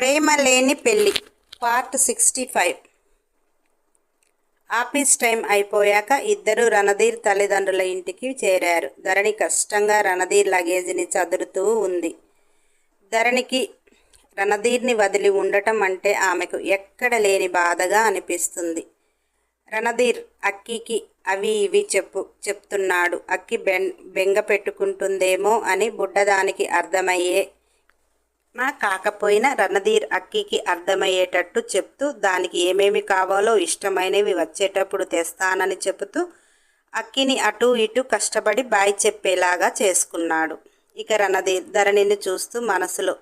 ప్రేమ లేని పెళ్ళి part sixty five. Office time అయిపోయాక ఇద్దరు రణధీర్ తల్లిదండ్రుల ఇంటికి చేరారు. ధరణి కష్టంగా రణధీర్ లగేజ్ని చదురుతూ ఉంది. ధరణికి రణధీర్ని వదిలి ఉండటం అంటే ఆమెకు ఎక్కడ లేని బాధగా అనిపిస్తుంది. రణధీర్ అక్కికి అవి ఇవి చెప్పు చెప్తున్నాడు. అక్కి బెం బెంగ పెట్టుకుంటుందేమో అని బుడ్డదానికి అర్థమయ్యే నా కాకపోయినా రణధీర్ అక్కికి అర్థమయ్యేటట్టు చెప్తూ దానికి ఏమేమి కావాలో ఇష్టమైనవి వచ్చేటప్పుడు తెస్తానని చెబుతూ అక్కిని అటు ఇటు కష్టపడి బాయ్ చెప్పేలాగా చేసుకున్నాడు. ఇక రణధీర్ ధరణిని చూస్తూ మనసులో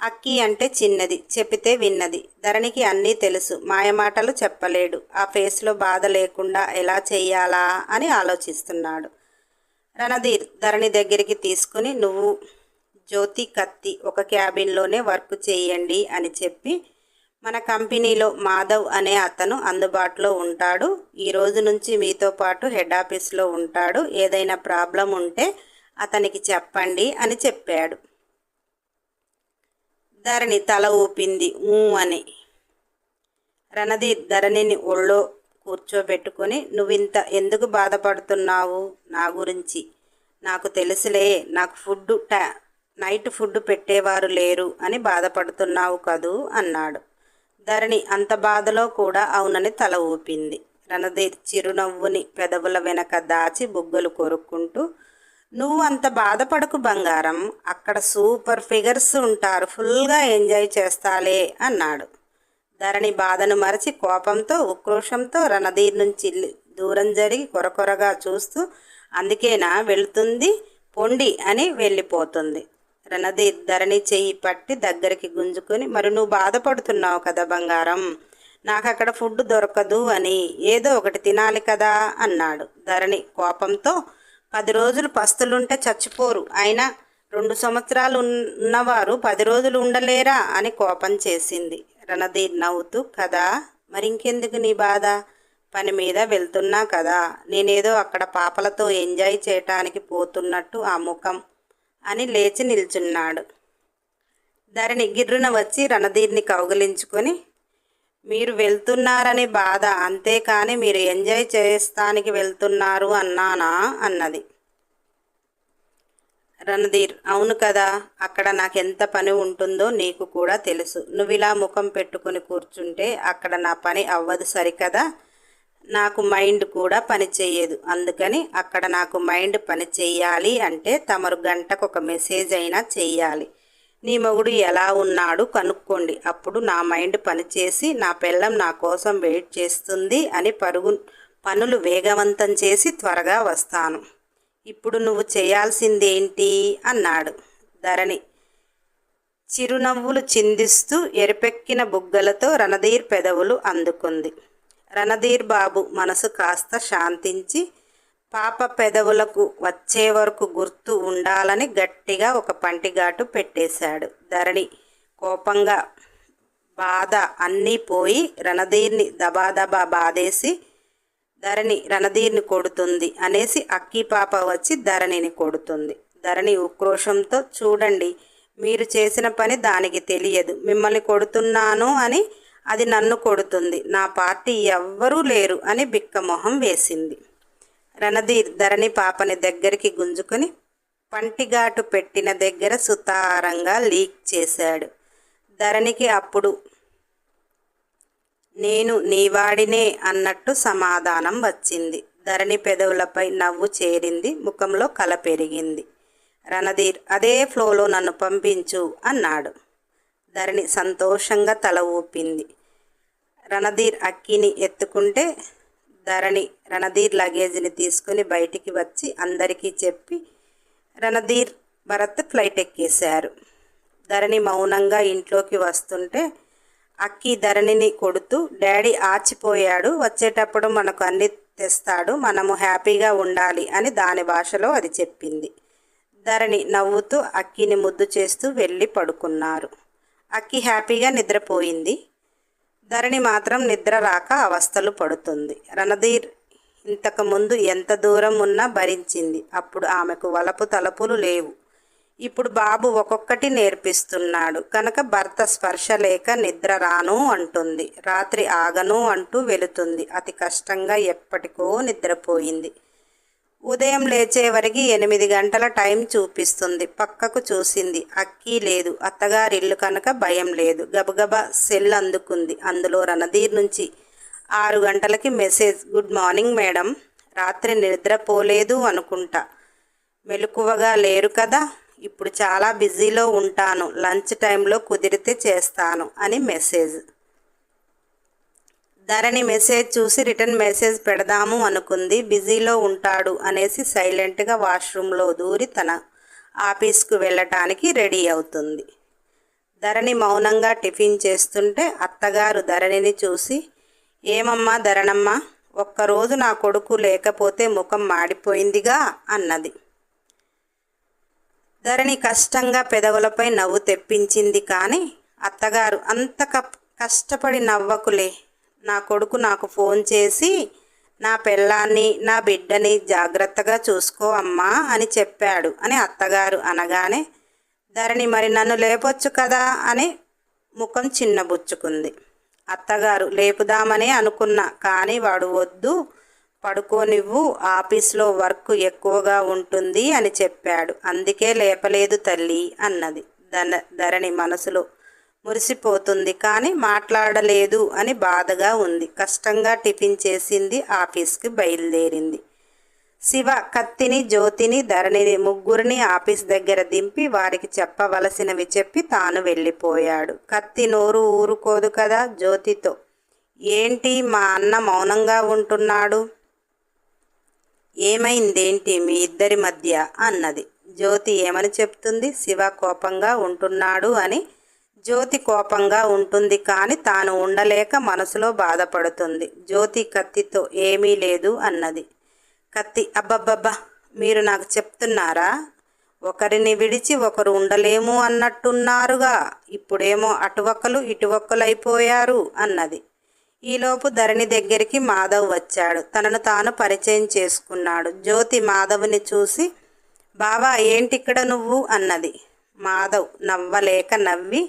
అక్కి అంటే చిన్నది చెప్పితే విన్నది. ధరణికి అన్నీ తెలుసు మాయమాటలు చెప్పలేడు. ఆ ఫేస్లో బాధ లేకుండా ఎలా చేయాలా అని ఆలోచిస్తున్నాడు. రణధీర్ ధరణి దగ్గరికి తీసుకుని నువ్వు జ్యోతి కత్తి ఒక క్యాబిన్లోనే వర్క్ చేయండి అని చెప్పి మన కంపెనీలో మాధవ్ అనే అతను అందుబాటులో ఉంటాడు. ఈ రోజు నుంచి మీతో పాటు హెడ్ ఆఫీస్లో ఉంటాడు. ఏదైనా ప్రాబ్లం ఉంటే అతనికి చెప్పండి అని చెప్పాడు. ధరణి తల ఊపింది. ఊ అని. రణధీర్ ధరణిని ఒళ్ళో కూర్చోబెట్టుకొని నువ్వింత ఎందుకు బాధపడుతున్నావు నా గురించి? నాకు తెలుసులే. నాకు ఫుడ్ టా నైట్ ఫుడ్ పెట్టేవారు లేరు అని బాధపడుతున్నావు కదూ అన్నాడు. ధరణి అంత బాధలో కూడా అవునని తల ఊపింది. రణధీర్ చిరునవ్వుని పెదవుల వెనక దాచి బుగ్గలు కొరుక్కుంటూ నువ్వు అంత బాధపడకు బంగారం అక్కడ సూపర్ ఫిగర్స్ ఉంటారు ఫుల్గా ఎంజాయ్ చేస్తాలే అన్నాడు. ధరణి బాధను మరచి కోపంతో ఉక్రోషంతో రణధీర్ నుంచి దూరం జరిగి కొరకొరగా చూస్తూ అందుకేనా వెళుతుంది? పొండి అని వెళ్ళిపోతుంది. రణది ధరణి చెయ్యి పట్టి దగ్గరికి గుంజుకొని మరి నువ్వు బాధపడుతున్నావు కదా బంగారం? నాకు అక్కడ ఫుడ్ దొరకదు అని ఏదో ఒకటి తినాలి కదా అన్నాడు. ధరణి కోపంతో పది రోజులు పస్తులుంటే చచ్చిపోరు. అయినా రెండు సంవత్సరాలు ఉన్నవారు పది రోజులు ఉండలేరా? అని కోపం చేసింది. రణధీర్ నవ్వుతూ కదా మరింకెందుకు నీ బాధ? పని మీద వెళ్తున్నా కదా. నేనేదో అక్కడ పాపలతో ఎంజాయ్ చేయటానికి పోతున్నట్టు ఆ ముఖం. అని లేచి నిల్చున్నాడు. ధరణి గిర్రున వచ్చి రణధీర్ని కౌగిలించుకొని మీరు వెళ్తున్నారని బాధ అంతేకాని మీరు ఎంజాయ్ చేస్తానికి వెళ్తున్నారు అన్నానా? అన్నది. రణధీర్ అవును కదా అక్కడ నాకెంత పని ఉంటుందో నీకు కూడా తెలుసు. నువ్వు ఇలా ముఖం పెట్టుకుని కూర్చుంటే అక్కడ నా పని అవ్వదు సరికదా? నాకు మైండ్ కూడా పని చేయదు. అందుకని అక్కడ నాకు మైండ్ పని చేయాలి అంటే తమరు గంటకు ఒక మెసేజ్ అయినా చెయ్యాలి నీ మొగుడు ఎలా ఉన్నాడు కనుక్కోండి. అప్పుడు నా మైండ్ పనిచేసి నా పిల్లం నా కోసం వెయిట్ చేస్తుంది అని పరుగు పనులు వేగవంతం చేసి త్వరగా వస్తాను. ఇప్పుడు నువ్వు చేయాల్సిందేంటి? అన్నాడు. ధరణి చిరునవ్వులు చిందిస్తూ ఎరుపెక్కిన బుగ్గలతో రణధీర్ పెదవులు అందుకుంది. రణధీర్ బాబు మనసు కాస్త శాంతించి పాప పెదవులకు వచ్చే వరకు గుర్తు ఉండాలని గట్టిగా ఒక పంటిగాటు పెట్టేశాడు. ధరణి కోపంగా బాధ అన్నీ పోయి రణధీర్ని దబాదబా బాధేసి ధరణి రణధీర్ని కొడుతుంది అనేసి అక్కి పాప వచ్చి ధరణిని కొడుతుంది. ధరణి ఉక్రోషంతో చూడండి మీరు చేసిన పని దానికి తెలియదు. మిమ్మల్ని కొడుతున్నాను అని అది నన్ను కొడుతుంది. నా పార్టీ ఎవ్వరూ లేరు అని బిక్కమొహం వేసింది. రణధీర్ ధరణి పాపని దగ్గరికి గుంజుకొని పంటిఘాటు పెట్టిన దగ్గర సుతారంగా లీక్ చేశాడు. ధరణికి అప్పుడు నేను నీవాడినే అన్నట్టు సమాధానం వచ్చింది. ధరణి పెదవులపై నవ్వు చేరింది. ముఖంలో కల పెరిగింది. రణధీర్ అదే ఫ్లోలో నన్ను పంపించు అన్నాడు. ధరణి సంతోషంగా తల ఊపింది. రణధీర్ అక్కిని ఎత్తుకుంటే ధరణి రణధీర్ లగేజ్ని తీసుకుని బయటికి వచ్చి అందరికీ చెప్పి రణధీర్ భరత్ ఫ్లైట్ ఎక్కేశారు. ధరణి మౌనంగా ఇంట్లోకి వస్తుంటే అక్కి ధరణిని కొడుతూ డాడీ ఆచిపోయాడు. వచ్చేటప్పుడు మనకు అన్ని తెస్తాడు. మనము హ్యాపీగా ఉండాలి అని దాని భాషలో అది చెప్పింది. ధరణి నవ్వుతూ అక్కిని ముద్దు చేస్తూ వెళ్ళి పడుకున్నారు. అక్కి హ్యాపీగా నిద్రపోయింది. ధరణి మాత్రం నిద్ర రాక అవస్థలు పడుతుంది. రణధీర్ ఇంతకుముందు ఎంత దూరం ఉన్నా భరించింది. అప్పుడు ఆమెకు వలపు తలపులు లేవు. ఇప్పుడు బాబు ఒక్కొక్కటి నేర్పిస్తున్నాడు. కనుక భర్త స్పర్శ లేక నిద్ర రాను అంటుంది. రాత్రి ఆగను అంటూ వెళుతుంది. అతి కష్టంగా ఎప్పటికో నిద్రపోయింది. ఉదయం లేచే వరకు ఎనిమిది గంటల టైం చూపిస్తుంది. పక్కకు చూసింది. అక్కీ లేదు. అత్తగారిల్లు కనుక భయం లేదు. గబగబా సెల్ అందుకుంది. అందులో రణధీర్ నుంచి ఆరు గంటలకి మెసేజ్ గుడ్ మార్నింగ్ మేడం. రాత్రి నిద్రపోలేదు అనుకుంటా. మెలకువగా లేరు కదా. ఇప్పుడు చాలా బిజీలో ఉంటాను. లంచ్ టైంలో కుదిరితే చేస్తాను అని మెసేజ్. ధరణి మెసేజ్ చూసి రిటర్న్ మెసేజ్ పెడదాము అనుకుంది. బిజీలో ఉంటాడు అనేసి సైలెంట్గా వాష్రూమ్లో దూరి తన ఆఫీస్కు వెళ్ళటానికి రెడీ అవుతుంది. ధరణి మౌనంగా టిఫిన్ చేస్తుంటే అత్తగారు ధరణిని చూసి ఏమమ్మా ధరణమ్మ ఒక్కరోజు నా కొడుకు లేకపోతే ముఖం మాడిపోయిందిగా? అన్నది. ధరణి కష్టంగా పెదవులపై నవ్వు తెప్పించింది కానీ అత్తగారు అంత కప్- కష్టపడి నవ్వకులే. నా కొడుకు నాకు ఫోన్ చేసి నా పెళ్ళాన్ని నా బిడ్డని జాగ్రత్తగా చూసుకో అమ్మా అని చెప్పాడు. అని అత్తగారు అనగానే ధరణి మరి నన్ను లేపొచ్చు కదా అని ముఖం చిన్నబుచ్చుకుంది. అత్తగారు లేపుదామనే అనుకున్నా కానీ వాడు వద్దు పడుకోనివ్వు ఆఫీస్లో వర్క్ ఎక్కువగా ఉంటుంది అని చెప్పాడు. అందుకే లేపలేదు తల్లి అన్నది. ధన ధరణి మనసులో మురిసిపోతుంది. కానీ మాట్లాడలేదు అని బాధగా ఉంది. కష్టంగా టిఫిన్ చేసింది ఆఫీస్కి బయలుదేరింది. శివ కత్తిని జ్యోతిని ధరణిని ముగ్గురిని ఆఫీస్ దగ్గర దింపి వారికి చెప్పవలసినవి చెప్పి తాను వెళ్ళిపోయాడు. కత్తి నోరు ఊరుకోదు కదా జ్యోతితో. ఏంటి మా అన్న మౌనంగా ఉంటున్నాడు? ఏమైందేంటి మీ ఇద్దరి మధ్య? అన్నది. జ్యోతి ఏమని చెప్తుంది? శివ కోపంగా ఉంటున్నాడు అని జ్యోతి కోపంగా ఉంటుంది కానీ తాను ఉండలేక మనసులో బాధపడుతుంది. జ్యోతి కత్తితో ఏమీ లేదు అన్నది. కత్తి అబ్బబ్బబ్బా మీరు నాకు చెప్తున్నారా? ఒకరిని విడిచి ఒకరు ఉండలేము అన్నట్టున్నారుగా. ఇప్పుడేమో అటువక్కలు ఇటువక్కలైపోయారు అన్నది. ఈలోపు ధరణి దగ్గరికి మాధవ్ వచ్చాడు. తనను తాను పరిచయం చేసుకున్నాడు. జ్యోతి మాధవ్ని చూసి బావా ఏంటిక్కడ నువ్వు? అన్నది. మాధవ్ నవ్వలేక నవ్వి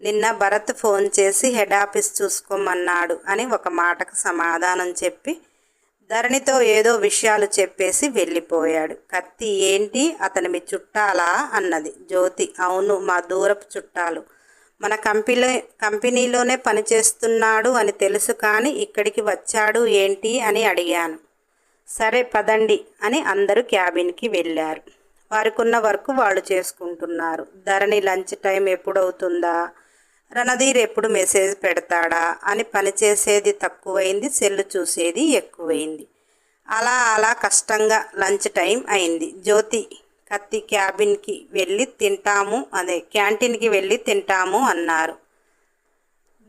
నిన్న భరత్ ఫోన్ చేసి హెడ్ ఆఫీస్ చూసుకోమన్నాడు అని ఒక మాటకు సమాధానం చెప్పి ధరణితో ఏదో విషయాలు చెప్పేసి వెళ్ళిపోయాడు. కత్తి ఏంటి? అతని మీ చుట్టాలా? అన్నది. జ్యోతి. అవును మా దూరపు చుట్టాలు. మన కంపెనీలో కంపెనీలోనే పనిచేస్తున్నాడు అని తెలుసు కానీ ఇక్కడికి వచ్చాడు ఏంటి అని అడిగాను. సరే పదండి అని అందరూ క్యాబిన్కి వెళ్ళారు. వారికున్న వర్క్ వాళ్ళు చేసుకుంటున్నారు. ధరణి లంచ్ టైం ఎప్పుడవుతుందా? రణధీర్ ఎప్పుడు మెసేజ్ పెడతాడా అని పనిచేసేది తక్కువైంది సెల్లు చూసేది ఎక్కువైంది. అలా అలా కష్టంగా లంచ్ టైం అయింది. జ్యోతి కత్తి క్యాబిన్కి వెళ్ళి తింటాము అదే క్యాంటీన్కి వెళ్ళి తింటాము అన్నారు.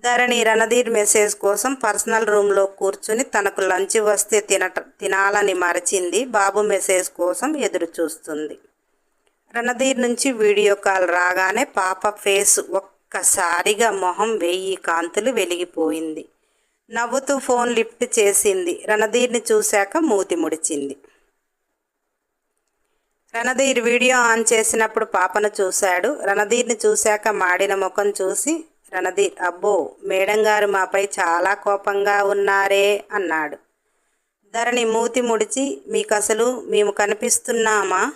ధరణి రణధీర్ మెసేజ్ కోసం పర్సనల్ రూమ్లో కూర్చుని తనకు లంచ్ వస్తే తినట తినాలని మరచింది. బాబు మెసేజ్ కోసం ఎదురు చూస్తుంది రణధీర్ నుంచి వీడియో కాల్ రాగానే పాప ఫేస్ ఒక్కసారిగా మొహం వెయ్యి కాంతులు వెలిగిపోయింది. నవ్వుతూ ఫోన్ లిఫ్ట్ చేసింది. రణధీర్ని చూశాక మూతి ముడిచింది. రణధీర్ వీడియో ఆన్ చేసినప్పుడు పాపను చూశాడు. రణధీర్ని చూశాక మాడిన ముఖం చూసి రణధీర్ అబ్బో మేడం గారు మాపై చాలా కోపంగా ఉన్నారే అన్నాడు. ధరణి మూతి ముడిచి మీకు అసలు మేము కనిపిస్తున్నామా?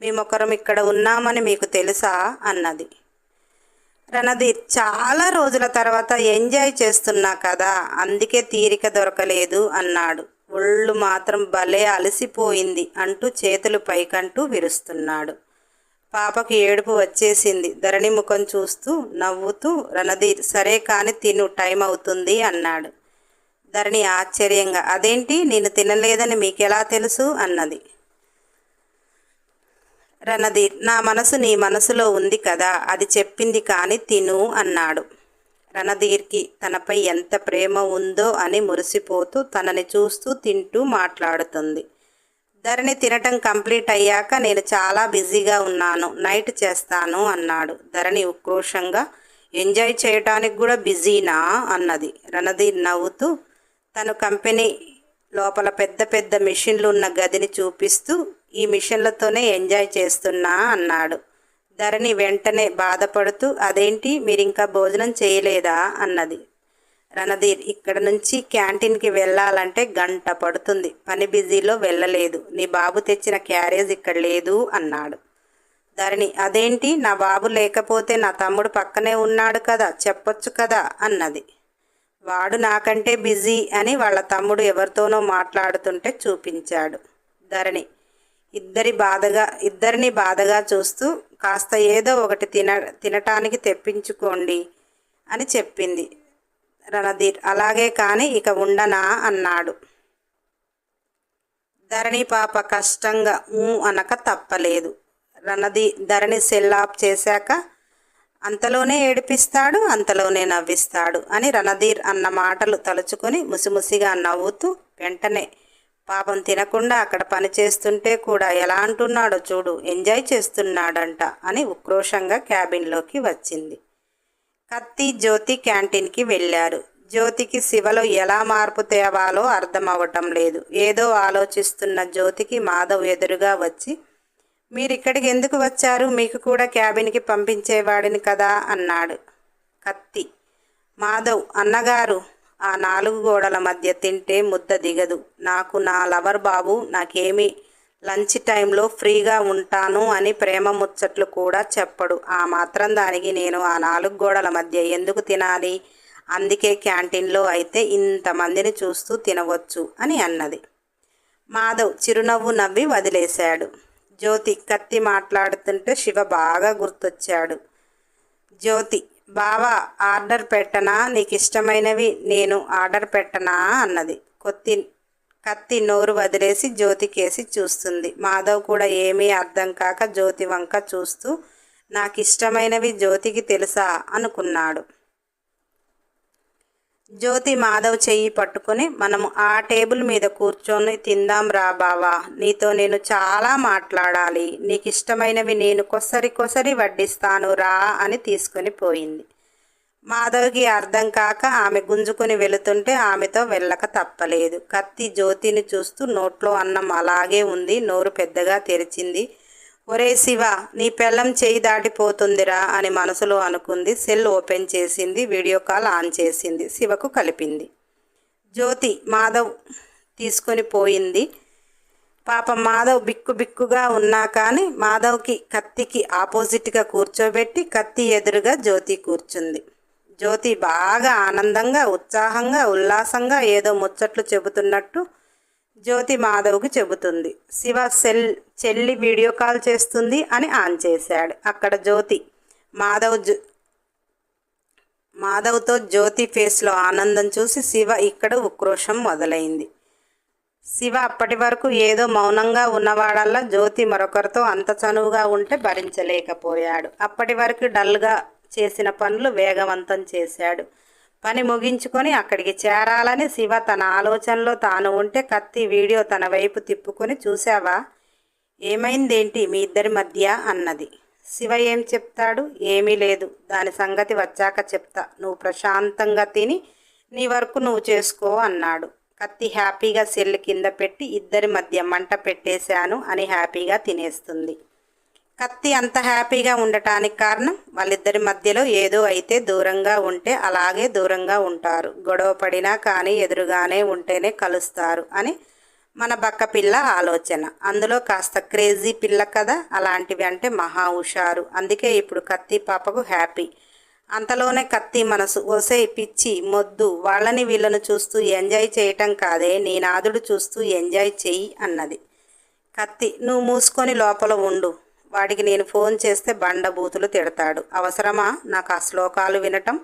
మేమొకరం ఇక్కడ ఉన్నామని మీకు తెలుసా? అన్నది. రణధీర్ చాలా రోజుల తర్వాత ఎంజాయ్ చేస్తున్నా కదా అందుకే తీరిక దొరకలేదు అన్నాడు. ఒళ్ళు మాత్రం భలే అలసిపోయింది అంటూ చేతులు పైకంటూ విరుస్తున్నాడు. పాపకి ఏడుపు వచ్చేసింది. ధరణి ముఖం చూస్తూ నవ్వుతూ రణధీర్ సరే కాని తిను టైం అవుతుంది అన్నాడు. ధరణి ఆశ్చర్యంగా అదేంటి? నేను తినలేదని మీకెలా తెలుసు? అన్నది. రణధీర్ నా మనసు నీ మనసులో ఉంది కదా అది చెప్పింది కానీ తిను అన్నాడు. రణధీర్కి తనపై ఎంత ప్రేమ ఉందో అని మురిసిపోతూ తనని చూస్తూ తింటూ మాట్లాడుతుంది. ధరణి తినటం కంప్లీట్ అయ్యాక నేను చాలా బిజీగా ఉన్నాను నైట్ చేస్తాను అన్నాడు. ధరణి ఉక్రోషంగా ఎంజాయ్ చేయటానికి కూడా బిజీనా అన్నది. రణధీర్ నవ్వుతూ తను కంపెనీ లోపల పెద్ద పెద్ద మిషన్లు ఉన్న గదిని చూపిస్తూ ఈ మిషన్లతోనే ఎంజాయ్ చేస్తున్నా అన్నాడు. ధరణి వెంటనే బాధపడుతూ అదేంటి? మీరింకా భోజనం చేయలేదా? అన్నది. రణధీర్ ఇక్కడ నుంచి క్యాంటీన్కి వెళ్ళాలంటే గంట పడుతుంది. పని బిజీలో వెళ్ళలేదు. నీ బాబు తెచ్చిన క్యారేజ్ ఇక్కడ లేదు అన్నాడు. ధరణి అదేంటి? నా బాబు లేకపోతే నా తమ్ముడు పక్కనే ఉన్నాడు కదా చెప్పొచ్చు కదా? అన్నది. వాడు నాకంటే బిజీ అని వాళ్ళ తమ్ముడు ఎవరితోనో మాట్లాడుతుంటే చూపించాడు ధరణి. ఇద్దరి బాధగా ఇద్దరిని బాధగా చూస్తూ కాస్త ఏదో ఒకటి తిన తినటానికి తెప్పించుకోండి అని చెప్పింది రణధీర్. అలాగే కానీ ఇక ఉండనా అన్నాడు. ధరణి పాప కష్టంగా ఊ అనక తప్పలేదు. రణధీ ధరణి సెల్ ఆఫ్ చేశాక అంతలోనే ఏడిపిస్తాడు అంతలోనే నవ్విస్తాడు అని రణధీర్ అన్న మాటలు తలుచుకొని ముసిముసిగా నవ్వుతూ వెంటనే పాపం తినకుండా అక్కడ పని చేస్తుంటే కూడా ఎలా అంటున్నాడో చూడు ఎంజాయ్ చేస్తున్నాడంట అని ఉక్రోషంగా క్యాబిన్లోకి వచ్చింది. కత్తి జ్యోతి క్యాంటీన్కి వెళ్ళారు. జ్యోతికి శివలో ఎలా మార్పు తేవాలో అర్థం అవ్వటం లేదు. ఏదో ఆలోచిస్తున్న జ్యోతికి మాధవ్ ఎదురుగా వచ్చి మీరు ఇక్కడికి ఎందుకు వచ్చారు? మీకు కూడా క్యాబిన్కి పంపించేవాడిని కదా అన్నాడు కత్తి. మాధవ్ అన్నగారు ఆ నాలుగు గోడల మధ్య తింటే ముద్ద దిగదు. నాకు నా లవర్ బాబు నాకేమీ లంచ్ టైంలో ఫ్రీగా ఉంటాను అని ప్రేమ ముచ్చట్లు కూడా చెప్పడు. ఆ మాత్రం దానికి నేను ఆ నాలుగు గోడల మధ్య ఎందుకు తినాలి? అందుకే క్యాంటీన్లో అయితే ఇంతమందిని చూస్తూ తినవచ్చు అని అన్నది. మాధవ్ చిరునవ్వు నవ్వి వదిలేశాడు. జ్యోతి కత్తి మాట్లాడుతుంటే శివ బాగా గుర్తొచ్చాడు. జ్యోతి బావా ఆర్డర్ పెట్టనా? నీకు ఇష్టమైనవి నేను ఆర్డర్ పెట్టనా? అన్నది. కొత్తి కత్తి నోరు వదిలేసి జ్యోతికేసి చూస్తుంది. మాధవ్ కూడా ఏమీ అర్థం కాక జ్యోతి వంక చూస్తూ నాకు ఇష్టమైనవి జ్యోతికి తెలుసా? అనుకున్నాడు. జ్యోతి మాధవ్ చెయ్యి పట్టుకుని మనము ఆ టేబుల్ మీద కూర్చొని తిందాం రా బావా. నీతో నేను చాలా మాట్లాడాలి. నీకు ఇష్టమైనవి నేను కొసరి కొసరి వడ్డిస్తాను రా అని తీసుకొని పోయింది. మాధవ్కి అర్థం కాక ఆమె గుంజుకుని వెళుతుంటే ఆమెతో వెళ్ళక తప్పలేదు. కత్తి జ్యోతిని చూస్తూ నోట్లో అన్నం అలాగే ఉంది. నోరు పెద్దగా తెరిచింది. ఒరే శివ నీ పెళ్ళం చేయి దాటిపోతుందిరా అని మనసులో అనుకుంది. సెల్ ఓపెన్ చేసింది. వీడియో కాల్ ఆన్ చేసింది. శివకు కలిపింది. జ్యోతి మాధవ్ తీసుకొని పోయింది. పాపం మాధవ్ బిక్కు బిక్కుగా ఉన్నా కానీ మాధవ్కి కత్తికి ఆపోజిట్గా కూర్చోబెట్టి కత్తి ఎదురుగా జ్యోతి కూర్చుంది. జ్యోతి బాగా ఆనందంగా ఉత్సాహంగా ఉల్లాసంగా ఏదో ముచ్చట్లు చెబుతున్నట్టు జ్యోతి మాధవ్కి చెబుతుంది. శివ సెల్ చెల్లి వీడియో కాల్ చేస్తుంది అని ఆన్ చేశాడు. అక్కడ జ్యోతి మాధవ్ మాధవ్తో జ్యోతి ఫేస్లో ఆనందం చూసి శివ ఇక్కడ ఉక్రోషం మొదలైంది. శివ అప్పటి వరకు ఏదో మౌనంగా ఉన్నవాడల్లా జ్యోతి మరొకరితో అంత చనువుగా ఉంటే భరించలేకపోయాడు. అప్పటి వరకు డల్గా చేసిన పనులు వేగవంతం చేశాడు. పని ముగించుకొని అక్కడికి చేరాలని శివ తన ఆలోచనలో తాను ఉంటే కత్తి వీడియో తన వైపు తిప్పుకొని చూసావా ఏమైందేంటి మీ ఇద్దరి మధ్య అన్నది. శివ ఏం చెప్తాడు? ఏమీ లేదు. దాని సంగతి వచ్చాక చెప్తా. నువ్వు ప్రశాంతంగా తిని నీ వరకు నువ్వు చేసుకో అన్నాడు. కత్తి హ్యాపీగా సెల్ కింద పెట్టి ఇద్దరి మధ్య మంట పెట్టేశాను అని హ్యాపీగా తినేస్తుంది. కత్తి అంత హ్యాపీగా ఉండటానికి కారణం వాళ్ళిద్దరి మధ్యలో ఏదో అయితే దూరంగా ఉంటే అలాగే దూరంగా ఉంటారు. గొడవ పడినా కానీ ఎదురుగానే ఉంటేనే కలుస్తారు అని మన బక్క పిల్ల ఆలోచన. అందులో కాస్త క్రేజీ పిల్ల కదా అలాంటివి అంటే మహా హుషారు. అందుకే ఇప్పుడు కత్తి పాపకు హ్యాపీ. అంతలోనే కత్తి మనసు ఒసే పిచ్చి మొద్దు వాళ్ళని వీళ్ళను చూస్తూ ఎంజాయ్ చేయటం కాదే నీ నాదుడు చూస్తూ ఎంజాయ్ చెయ్యి అన్నది. కత్తి నువ్వు మూసుకొని లోపల ఉండు. వాడికి నేను ఫోన్ చేస్తే బండబూతులు తిడతాడు. అవసరమా? నాకు ఆ శ్లోకాలు వినటం?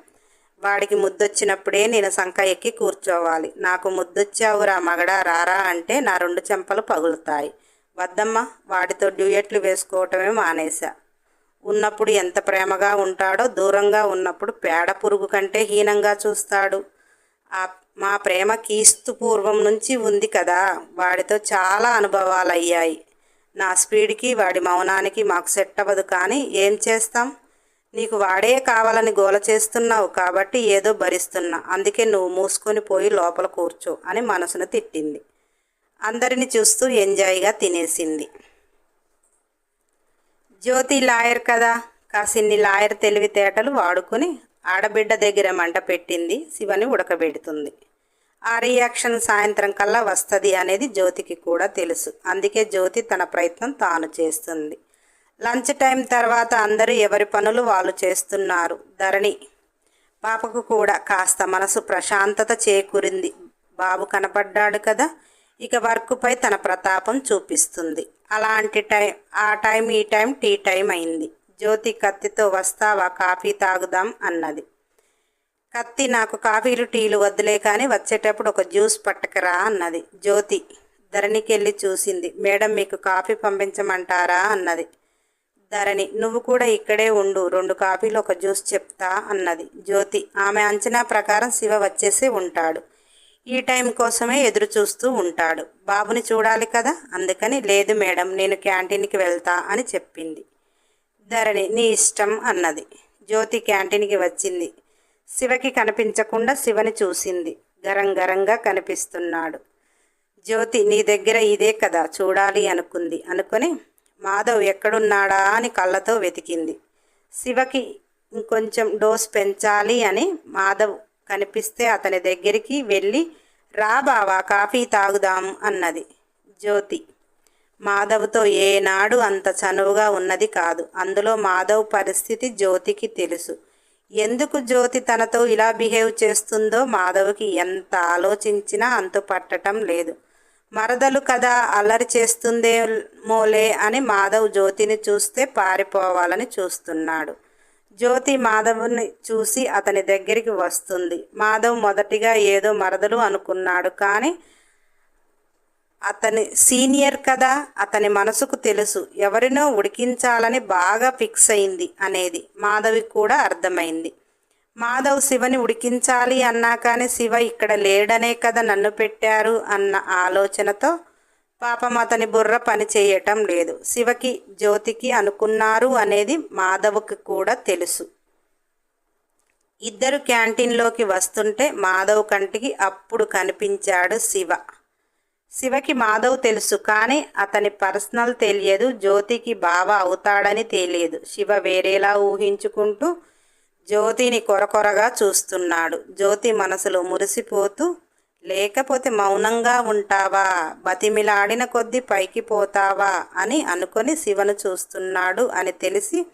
వాడికి ముద్దొచ్చినప్పుడే నేను సంఖ ఎక్కి కూర్చోవాలి. నాకు ముద్దొచ్చావురా మగడా రారా అంటే నా రెండు చెంపలు పగులుతాయి. వద్దమ్మా వాడితో డ్యూయట్లు వేసుకోవటమే మానేశా. ఉన్నప్పుడు ఎంత ప్రేమగా ఉంటాడో దూరంగా ఉన్నప్పుడు పేడ పురుగు కంటే హీనంగా చూస్తాడు. ఆ మా ప్రేమ కీస్తు పూర్వం నుంచి ఉంది కదా. వాడితో చాలా అనుభవాలు అయ్యాయి నా స్పీడ్కి వాడి మౌనానికి మాకు సెట్ అవ్వదు కానీ ఏం చేస్తాం? నీకు వాడే కావాలని గోల చేస్తున్నావు కాబట్టి ఏదో భరిస్తున్నా. అందుకే నువ్వు మూసుకొని పోయి లోపల కూర్చో అని మనసును తిట్టింది. అందరిని చూస్తూ ఎంజాయ్గా తినేసింది. జ్యోతి లాయర్ కదా? కాసిన్ని లాయర్ తెలివితేటలు వాడుకొని ఆడబిడ్డ దగ్గర మంట పెట్టింది. శివని ఉడకబెడుతుంది. ఆ రియాక్షన్ సాయంత్రం కల్లా వస్తుంది అనేది జ్యోతికి కూడా తెలుసు. అందుకే జ్యోతి తన ప్రయత్నం తాను చేస్తుంది. లంచ్ టైం తర్వాత అందరూ ఎవరి పనులు వాళ్ళు చేస్తున్నారు? ధరణి పాపకు కూడా కాస్త మనసు ప్రశాంతత చేకూరింది. బాబు కనపడ్డాడు కదా? ఇక వర్క్పై తన ప్రతాపం చూపిస్తుంది. అలాంటి టైం ఆ టైం ఈ టైం టీ టైం అయింది. జ్యోతి కత్తితో వస్తావా? కాఫీ తాగుదాం అన్నది. కత్తి నాకు కాఫీలు టీలు వద్దులే కానీ వచ్చేటప్పుడు ఒక జ్యూస్ పట్టకరా అన్నది. జ్యోతి ధరణికి వెళ్ళి చూసింది. మేడం మీకు కాఫీ పంపించమంటారా అన్నది. ధరణి నువ్వు కూడా ఇక్కడే ఉండు రెండు కాఫీలు ఒక జ్యూస్ చెప్తా అన్నది. జ్యోతి ఆమె అంచనా ప్రకారం శివ వచ్చేసి ఉంటాడు. ఈ టైం కోసమే ఎదురు చూస్తూ ఉంటాడు. బాబుని చూడాలి కదా? అందుకని లేదు మేడం నేను క్యాంటీన్కి వెళ్తా అని చెప్పింది. ధరణి నీ ఇష్టం అన్నది. జ్యోతి క్యాంటీన్కి వచ్చింది. శివకి కనిపించకుండా శివని చూసింది. గరం గరంగా కనిపిస్తున్నాడు. జ్యోతి నీ దగ్గర ఇదే కదా చూడాలి అనుకుంది. అనుకొని మాధవ్ ఎక్కడున్నాడా అని కళ్ళతో వెతికింది. శివకి ఇంకొంచెం డోస్ పెంచాలి అని మాధవ్ కనిపిస్తే అతని దగ్గరికి వెళ్ళి రా బావా కాఫీ తాగుదాం అన్నది జ్యోతి. మాధవ్తో ఏనాడు అంత చనువుగా ఉన్నది కాదు. అందులో మాధవ్ పరిస్థితి జ్యోతికి తెలుసు. ఎందుకు జ్యోతి తనతో ఇలా బిహేవ్ చేస్తుందో మాధవ్కి ఎంత ఆలోచించినా అంతు పట్టడం లేదు. మరదలు కదా అల్లరి చేస్తుందేమోలే అని మాధవ్ జ్యోతిని చూస్తే పారిపోవాలని చూస్తున్నాడు. జ్యోతి మాధవ్ని చూసి అతని దగ్గరికి వస్తుంది. మాధవ్ మొదటిగా ఏదో మరదలు అనుకున్నాడు కానీ అతని సీనియర్ కదా అతని మనసుకు తెలుసు. ఎవరినో ఉడికించాలని బాగా ఫిక్స్ అయింది అనేది మాధవి కూడా అర్థమైంది. మాధవ్ శివని ఉడికించాలి అన్నా కానీ శివ ఇక్కడ లేడనే కదా నన్ను పెట్టారు అన్న ఆలోచనతో పాపం అతని బుర్ర పని చేయటం లేదు. శివకి జ్యోతికి అనుకున్నారు అనేది మాధవ్కి కూడా తెలుసు. ఇద్దరు క్యాంటీన్లోకి వస్తుంటే మాధవ్ కంటికి అప్పుడు కనిపించాడు శివ. శివకి మాధవ్ తెలుసు కానీ అతని పర్సనల్ తెలియదు జ్యోతికి బావ అవుతాడని తెలియదు. శివ వేరేలా ఊహించుకుంటూ జ్యోతిని కొరకొరగా చూస్తున్నాడు. జ్యోతి మనసులో మురిసిపోతూ లేకపోతే మౌనంగా ఉంటావా? బతిమిలాడిన కొద్దీ పైకి పోతావా? అని అనుకొని శివను చూస్తున్నాడు అని తెలిసి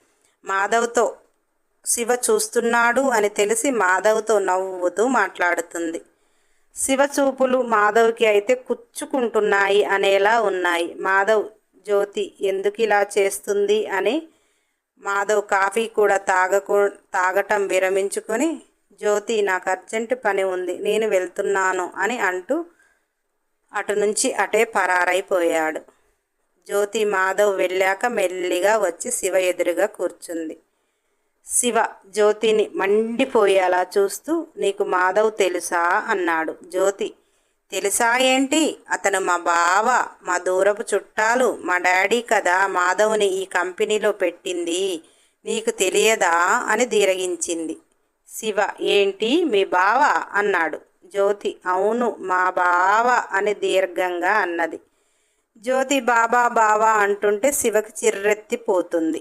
మాధవ్తో శివ చూస్తున్నాడు అని తెలిసి మాధవ్తో నవ్వుతూ మాట్లాడుతుంది. శివ చూపులు మాధవ్కి అయితే కుచ్చుకుంటున్నాయి అనేలా ఉన్నాయి. మాధవ్ జ్యోతి ఎందుకు ఇలా చేస్తుంది అని మాధవ్ కాఫీ కూడా తాగకు తాగటం విరమించుకొని జ్యోతి నాకు అర్జెంటు పని ఉంది నేను వెళ్తున్నాను అని అంటూ అటు నుంచి అటే పరారైపోయాడు. జ్యోతి మాధవ్ వెళ్ళాక మెల్లిగా వచ్చి శివ ఎదురుగా కూర్చుంది. శివ జ్యోతిని మండిపోయేలా చూస్తూ నీకు మాధవ్ తెలుసా అన్నాడు. జ్యోతి తెలుసా ఏంటి? అతను మా బావ మా దూరపు చుట్టాలు మా డాడీ కదా మాధవ్ని ఈ కంపెనీలో పెట్టింది నీకు తెలియదా అని దీరగించింది. శివ ఏంటి? మీ బావ? అన్నాడు. జ్యోతి అవును మా బావ అని దీర్ఘంగా అన్నది. జ్యోతి బాబా బావా అంటుంటే శివకి చిర్రెత్తిపోతుంది.